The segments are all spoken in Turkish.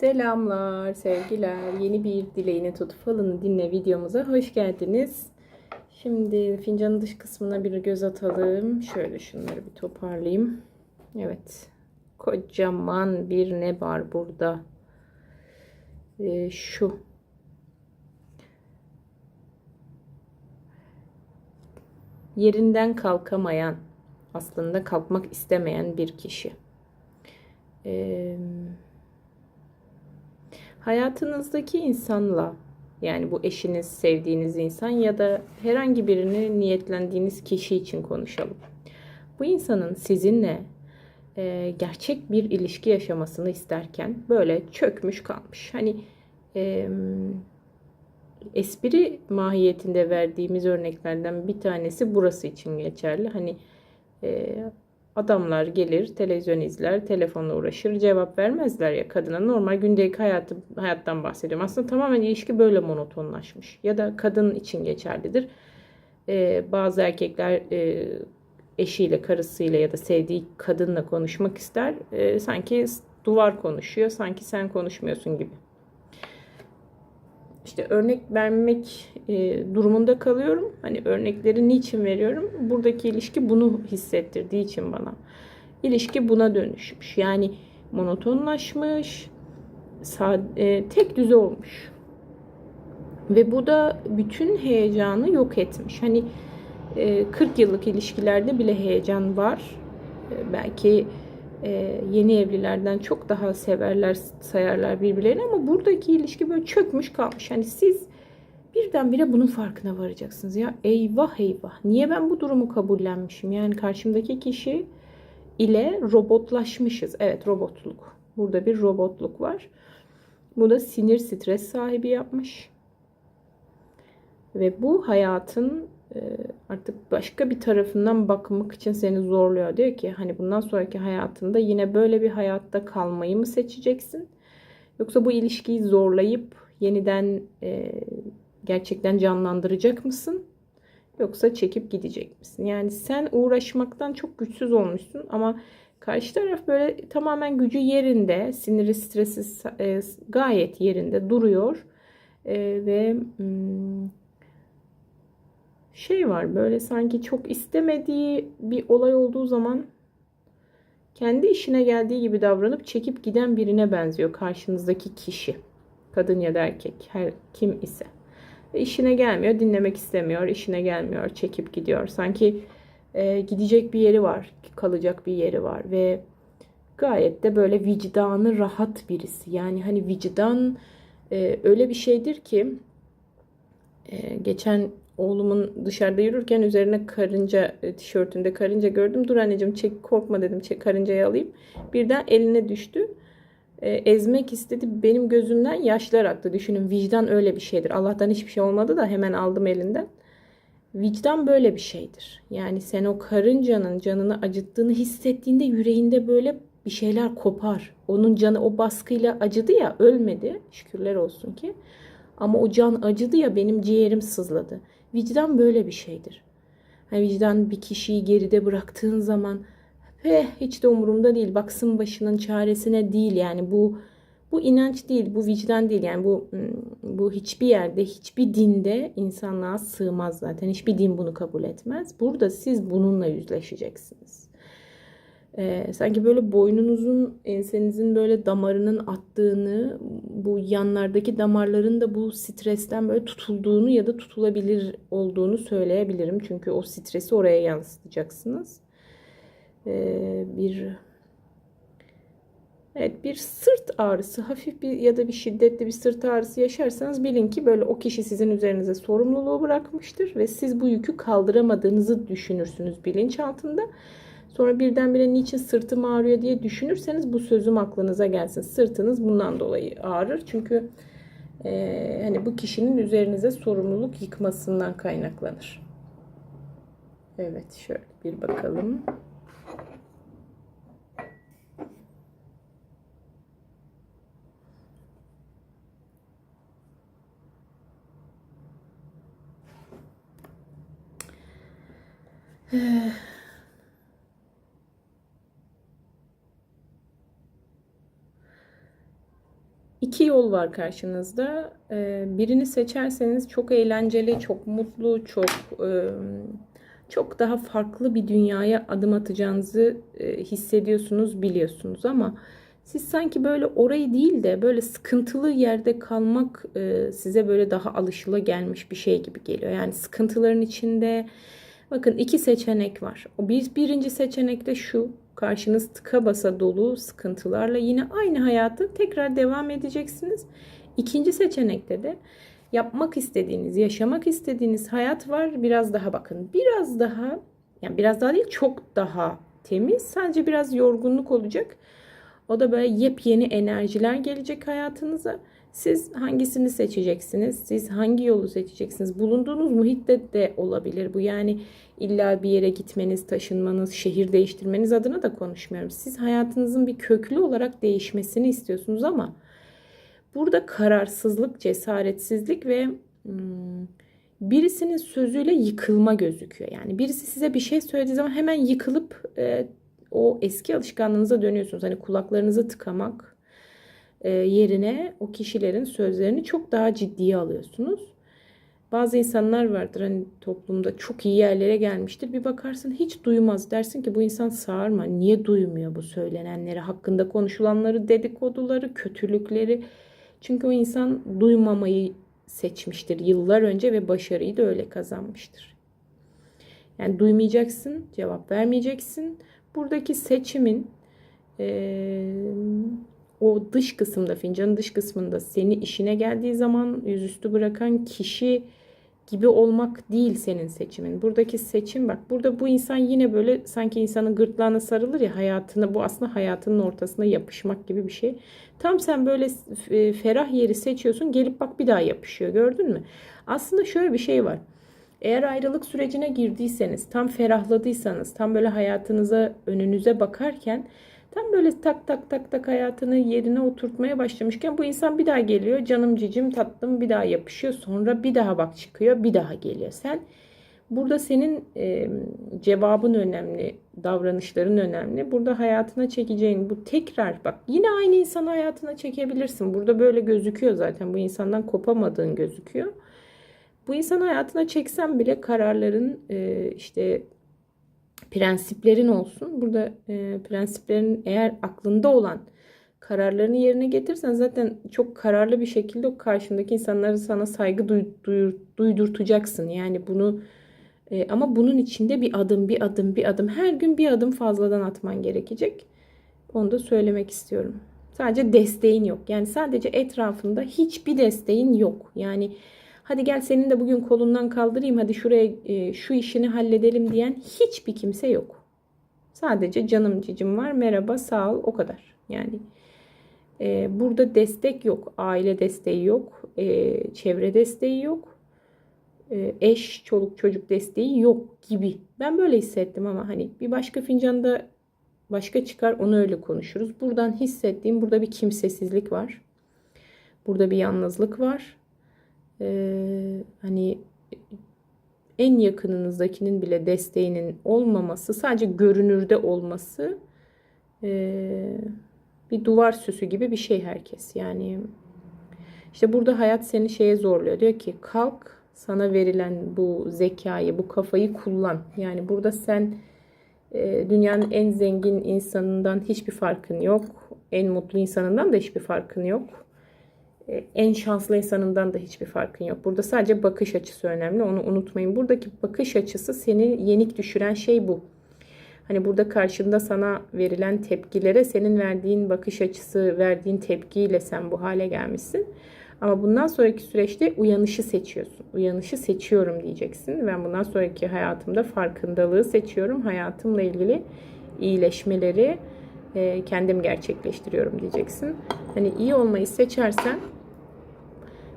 Selamlar, sevgiler. Yeni bir dileğini tut falını dinle videomuza hoş geldiniz. Şimdi fincanın dış kısmına bir göz atalım. Şöyle şunları bir toparlayayım. Evet. Kocaman bir ne var burada? Ee, şu. Yerinden kalkamayan, aslında kalkmak istemeyen bir kişi. Eee hayatınızdaki insanla yani bu eşiniz, sevdiğiniz insan ya da herhangi birini niyetlendiğiniz kişi için konuşalım. Bu insanın sizinle e, gerçek bir ilişki yaşamasını isterken böyle çökmüş kalmış. Hani e, espri mahiyetinde verdiğimiz örneklerden bir tanesi burası için geçerli. Hani e, Adamlar gelir, televizyon izler, telefonla uğraşır, cevap vermezler ya kadına. Normal gündelik hayatı, hayattan bahsediyorum. Aslında tamamen ilişki böyle monotonlaşmış. Ya da kadın için geçerlidir. Ee, bazı erkekler e, eşiyle, karısıyla ya da sevdiği kadınla konuşmak ister. E, sanki duvar konuşuyor, sanki sen konuşmuyorsun gibi işte örnek vermek e, durumunda kalıyorum. Hani örnekleri niçin veriyorum? Buradaki ilişki bunu hissettirdiği için bana. İlişki buna dönüşmüş. Yani monotonlaşmış, e, tek düze olmuş. Ve bu da bütün heyecanı yok etmiş. Hani e, 40 yıllık ilişkilerde bile heyecan var. E, belki e, yeni evlilerden çok daha severler, sayarlar birbirlerini ama buradaki ilişki böyle çökmüş kalmış. Yani siz birdenbire bunun farkına varacaksınız. Ya eyvah eyvah. Niye ben bu durumu kabullenmişim? Yani karşımdaki kişi ile robotlaşmışız. Evet robotluk. Burada bir robotluk var. Bu da sinir stres sahibi yapmış. Ve bu hayatın artık başka bir tarafından bakmak için seni zorluyor. Diyor ki hani bundan sonraki hayatında yine böyle bir hayatta kalmayı mı seçeceksin? Yoksa bu ilişkiyi zorlayıp yeniden e, gerçekten canlandıracak mısın? Yoksa çekip gidecek misin? Yani sen uğraşmaktan çok güçsüz olmuşsun ama karşı taraf böyle tamamen gücü yerinde, siniri stresi e, gayet yerinde duruyor e, ve hmm, şey var böyle sanki çok istemediği bir olay olduğu zaman kendi işine geldiği gibi davranıp çekip giden birine benziyor karşınızdaki kişi. Kadın ya da erkek her kim ise. Ve işine gelmiyor, dinlemek istemiyor, işine gelmiyor, çekip gidiyor. Sanki e, gidecek bir yeri var, kalacak bir yeri var ve gayet de böyle vicdanı rahat birisi. Yani hani vicdan e, öyle bir şeydir ki e, geçen oğlumun dışarıda yürürken üzerine karınca e, tişörtünde karınca gördüm. Dur anneciğim çek korkma dedim çek, karıncayı alayım. Birden eline düştü. E, ezmek istedi. Benim gözümden yaşlar aktı. Düşünün vicdan öyle bir şeydir. Allah'tan hiçbir şey olmadı da hemen aldım elinden. Vicdan böyle bir şeydir. Yani sen o karıncanın canını acıttığını hissettiğinde yüreğinde böyle bir şeyler kopar. Onun canı o baskıyla acıdı ya ölmedi. Şükürler olsun ki. Ama o can acıdı ya benim ciğerim sızladı. Vicdan böyle bir şeydir. Yani vicdan bir kişiyi geride bıraktığın zaman he hiç de umurumda değil. Baksın başının çaresine değil yani bu bu inanç değil, bu vicdan değil. Yani bu hmm, bu hiçbir yerde, hiçbir dinde insanlığa sığmaz zaten. Hiçbir din bunu kabul etmez. Burada siz bununla yüzleşeceksiniz. Ee, sanki böyle boynunuzun, ensenizin böyle damarının attığını, bu yanlardaki damarların da bu stresten böyle tutulduğunu ya da tutulabilir olduğunu söyleyebilirim. Çünkü o stresi oraya yansıtacaksınız. Ee, bir Evet bir sırt ağrısı hafif bir ya da bir şiddetli bir sırt ağrısı yaşarsanız bilin ki böyle o kişi sizin üzerinize sorumluluğu bırakmıştır ve siz bu yükü kaldıramadığınızı düşünürsünüz bilinçaltında. Sonra birdenbire niçin sırtım ağrıyor diye düşünürseniz bu sözüm aklınıza gelsin. Sırtınız bundan dolayı ağrır. Çünkü e, hani bu kişinin üzerinize sorumluluk yıkmasından kaynaklanır. Evet şöyle bir bakalım. Ee, İki yol var karşınızda. Ee, birini seçerseniz çok eğlenceli, çok mutlu, çok e, çok daha farklı bir dünyaya adım atacağınızı e, hissediyorsunuz, biliyorsunuz ama siz sanki böyle orayı değil de böyle sıkıntılı yerde kalmak e, size böyle daha alışıla gelmiş bir şey gibi geliyor. Yani sıkıntıların içinde bakın iki seçenek var. Bir, birinci seçenek de şu. Karşınız tıka basa dolu sıkıntılarla yine aynı hayatı tekrar devam edeceksiniz. İkinci seçenekte de yapmak istediğiniz, yaşamak istediğiniz hayat var. Biraz daha bakın. Biraz daha yani biraz daha değil çok daha temiz. Sadece biraz yorgunluk olacak. O da böyle yepyeni enerjiler gelecek hayatınıza. Siz hangisini seçeceksiniz? Siz hangi yolu seçeceksiniz? Bulunduğunuz muhitte de olabilir bu. Yani illa bir yere gitmeniz, taşınmanız, şehir değiştirmeniz adına da konuşmuyorum. Siz hayatınızın bir köklü olarak değişmesini istiyorsunuz ama burada kararsızlık, cesaretsizlik ve hmm, birisinin sözüyle yıkılma gözüküyor. Yani birisi size bir şey söylediği zaman hemen yıkılıp e, o eski alışkanlığınıza dönüyorsunuz. Hani kulaklarınızı tıkamak yerine o kişilerin sözlerini çok daha ciddiye alıyorsunuz. Bazı insanlar vardır hani toplumda çok iyi yerlere gelmiştir. Bir bakarsın hiç duymaz. Dersin ki bu insan sağır? Niye duymuyor bu söylenenleri? Hakkında konuşulanları, dedikoduları, kötülükleri. Çünkü o insan duymamayı seçmiştir yıllar önce ve başarıyı da öyle kazanmıştır. Yani duymayacaksın, cevap vermeyeceksin. Buradaki seçimin e, o dış kısımda, fincanın dış kısmında seni işine geldiği zaman yüzüstü bırakan kişi gibi olmak değil senin seçimin. Buradaki seçim bak burada bu insan yine böyle sanki insanın gırtlağına sarılır ya hayatını bu aslında hayatının ortasına yapışmak gibi bir şey. Tam sen böyle ferah yeri seçiyorsun gelip bak bir daha yapışıyor gördün mü? Aslında şöyle bir şey var. Eğer ayrılık sürecine girdiyseniz, tam ferahladıysanız, tam böyle hayatınıza, önünüze bakarken tam böyle tak tak tak tak hayatını yerine oturtmaya başlamışken bu insan bir daha geliyor. Canım cicim tatlım bir daha yapışıyor. Sonra bir daha bak çıkıyor, bir daha geliyor. Sen burada senin e, cevabın önemli, davranışların önemli. Burada hayatına çekeceğin bu tekrar bak yine aynı insanı hayatına çekebilirsin. Burada böyle gözüküyor zaten. Bu insandan kopamadığın gözüküyor. Bu insan hayatına çeksen bile kararların e, işte prensiplerin olsun. Burada e, prensiplerin eğer aklında olan kararlarını yerine getirsen zaten çok kararlı bir şekilde o karşındaki insanları sana saygı duy, duyur, duydurtacaksın. Yani bunu e, ama bunun içinde bir adım, bir adım, bir adım her gün bir adım fazladan atman gerekecek. Onu da söylemek istiyorum. Sadece desteğin yok. Yani sadece etrafında hiçbir desteğin yok. Yani hadi gel senin de bugün kolundan kaldırayım hadi şuraya e, şu işini halledelim diyen hiçbir kimse yok. Sadece canım cicim var merhaba sağ ol o kadar. Yani e, burada destek yok. Aile desteği yok. E, çevre desteği yok. E, eş, çoluk çocuk desteği yok gibi. Ben böyle hissettim ama hani bir başka fincanda başka çıkar onu öyle konuşuruz. Buradan hissettiğim burada bir kimsesizlik var. Burada bir yalnızlık var e, hani en yakınınızdakinin bile desteğinin olmaması sadece görünürde olması e, bir duvar süsü gibi bir şey herkes. Yani işte burada hayat seni şeye zorluyor. Diyor ki kalk sana verilen bu zekayı, bu kafayı kullan. Yani burada sen e, dünyanın en zengin insanından hiçbir farkın yok. En mutlu insanından da hiçbir farkın yok. E, en şanslı insanından da hiçbir farkın yok. Burada sadece bakış açısı önemli. Onu unutmayın. Buradaki bakış açısı seni yenik düşüren şey bu. Hani burada karşında sana verilen tepkilere senin verdiğin bakış açısı, verdiğin tepkiyle sen bu hale gelmişsin. Ama bundan sonraki süreçte uyanışı seçiyorsun. Uyanışı seçiyorum diyeceksin. Ben bundan sonraki hayatımda farkındalığı seçiyorum. Hayatımla ilgili iyileşmeleri e, kendim gerçekleştiriyorum diyeceksin. Hani iyi olmayı seçersen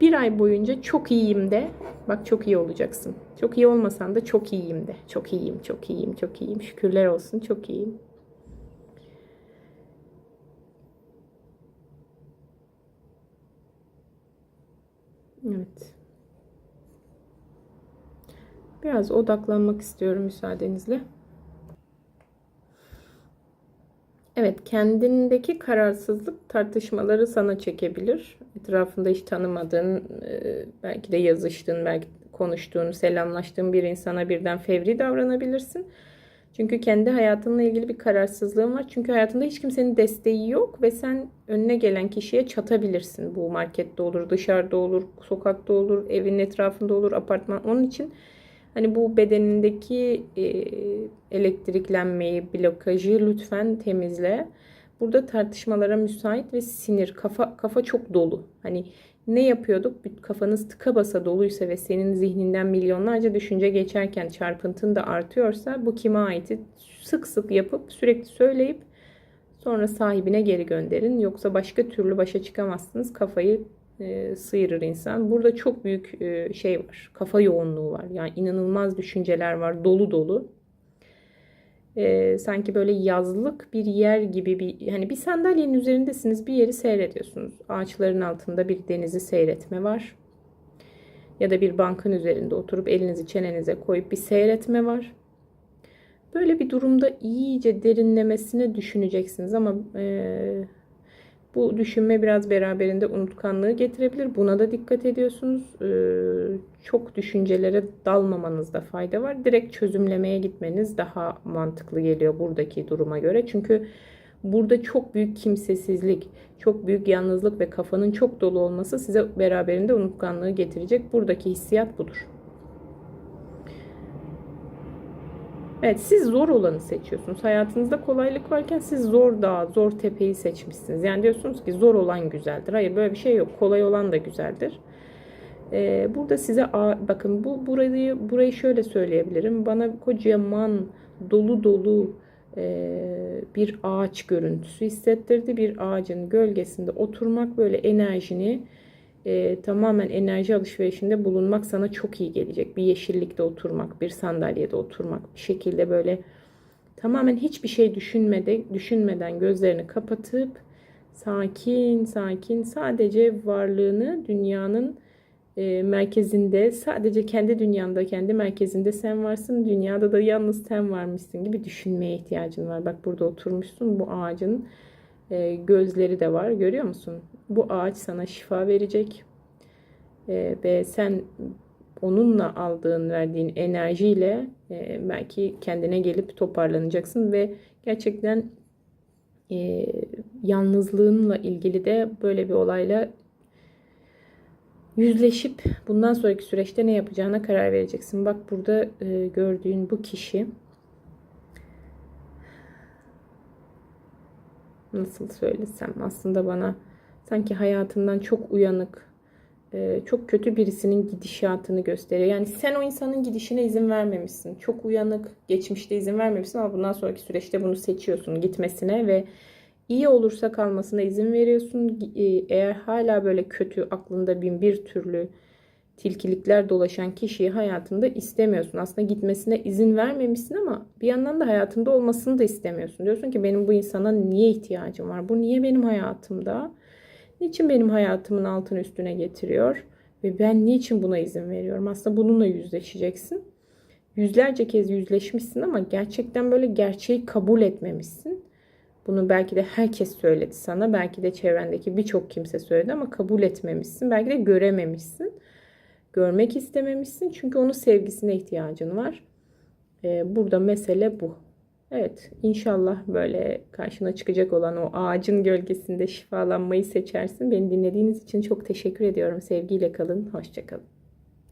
bir ay boyunca çok iyiyim de bak çok iyi olacaksın. Çok iyi olmasan da çok iyiyim de. Çok iyiyim, çok iyiyim, çok iyiyim. Şükürler olsun çok iyiyim. Evet. Biraz odaklanmak istiyorum müsaadenizle. Evet, kendindeki kararsızlık tartışmaları sana çekebilir. Etrafında hiç tanımadığın, e, belki de yazıştığın, belki konuştuğun, selamlaştığın bir insana birden fevri davranabilirsin. Çünkü kendi hayatınla ilgili bir kararsızlığın var. Çünkü hayatında hiç kimsenin desteği yok ve sen önüne gelen kişiye çatabilirsin. Bu markette olur, dışarıda olur, sokakta olur, evin etrafında olur, apartman. Onun için hani bu bedenindeki e, elektriklenmeyi, blokajı lütfen temizle. Burada tartışmalara müsait ve sinir, kafa kafa çok dolu. Hani ne yapıyorduk? Kafanız tıka basa doluysa ve senin zihninden milyonlarca düşünce geçerken çarpıntın da artıyorsa bu kime ait? Sık sık yapıp sürekli söyleyip sonra sahibine geri gönderin. Yoksa başka türlü başa çıkamazsınız. Kafayı e, sıyırır insan. Burada çok büyük e, şey var. Kafa yoğunluğu var. Yani inanılmaz düşünceler var. Dolu dolu. E, sanki böyle yazlık bir yer gibi bir hani bir sandalyenin üzerindesiniz bir yeri seyrediyorsunuz. Ağaçların altında bir denizi seyretme var. Ya da bir bankın üzerinde oturup elinizi çenenize koyup bir seyretme var. Böyle bir durumda iyice derinlemesine düşüneceksiniz ama e, bu düşünme biraz beraberinde unutkanlığı getirebilir. Buna da dikkat ediyorsunuz. Ee, çok düşüncelere dalmamanızda fayda var. Direkt çözümlemeye gitmeniz daha mantıklı geliyor buradaki duruma göre. Çünkü burada çok büyük kimsesizlik, çok büyük yalnızlık ve kafanın çok dolu olması size beraberinde unutkanlığı getirecek. Buradaki hissiyat budur. Evet siz zor olanı seçiyorsunuz. Hayatınızda kolaylık varken siz zor dağ, zor tepeyi seçmişsiniz. Yani diyorsunuz ki zor olan güzeldir. Hayır böyle bir şey yok. Kolay olan da güzeldir. Ee, burada size bakın bu burayı burayı şöyle söyleyebilirim. Bana kocaman dolu dolu e, bir ağaç görüntüsü hissettirdi. Bir ağacın gölgesinde oturmak böyle enerjini e, tamamen enerji alışverişinde bulunmak sana çok iyi gelecek. Bir yeşillikte oturmak, bir sandalyede oturmak, bir şekilde böyle tamamen hiçbir şey düşünmede, düşünmeden gözlerini kapatıp sakin sakin sadece varlığını dünyanın e, merkezinde sadece kendi dünyanda kendi merkezinde sen varsın dünyada da yalnız sen varmışsın gibi düşünmeye ihtiyacın var. Bak burada oturmuşsun bu ağacın e, gözleri de var görüyor musun? Bu ağaç sana şifa verecek e, ve sen onunla aldığın verdiğin enerjiyle e, belki kendine gelip toparlanacaksın ve gerçekten e, yalnızlığınla ilgili de böyle bir olayla yüzleşip bundan sonraki süreçte ne yapacağına karar vereceksin. Bak burada e, gördüğün bu kişi nasıl söylesem aslında bana sanki hayatından çok uyanık, e, çok kötü birisinin gidişatını gösteriyor. Yani sen o insanın gidişine izin vermemişsin. Çok uyanık, geçmişte izin vermemişsin ama bundan sonraki süreçte bunu seçiyorsun gitmesine ve iyi olursa kalmasına izin veriyorsun. E, eğer hala böyle kötü, aklında bin bir türlü tilkilikler dolaşan kişiyi hayatında istemiyorsun. Aslında gitmesine izin vermemişsin ama bir yandan da hayatında olmasını da istemiyorsun. Diyorsun ki benim bu insana niye ihtiyacım var? Bu niye benim hayatımda? Niçin benim hayatımın altını üstüne getiriyor? Ve ben niçin buna izin veriyorum? Aslında bununla yüzleşeceksin. Yüzlerce kez yüzleşmişsin ama gerçekten böyle gerçeği kabul etmemişsin. Bunu belki de herkes söyledi sana. Belki de çevrendeki birçok kimse söyledi ama kabul etmemişsin. Belki de görememişsin. Görmek istememişsin. Çünkü onun sevgisine ihtiyacın var. Ee, burada mesele bu. Evet, inşallah böyle karşına çıkacak olan o ağacın gölgesinde şifalanmayı seçersin. Beni dinlediğiniz için çok teşekkür ediyorum. Sevgiyle kalın, hoşçakalın.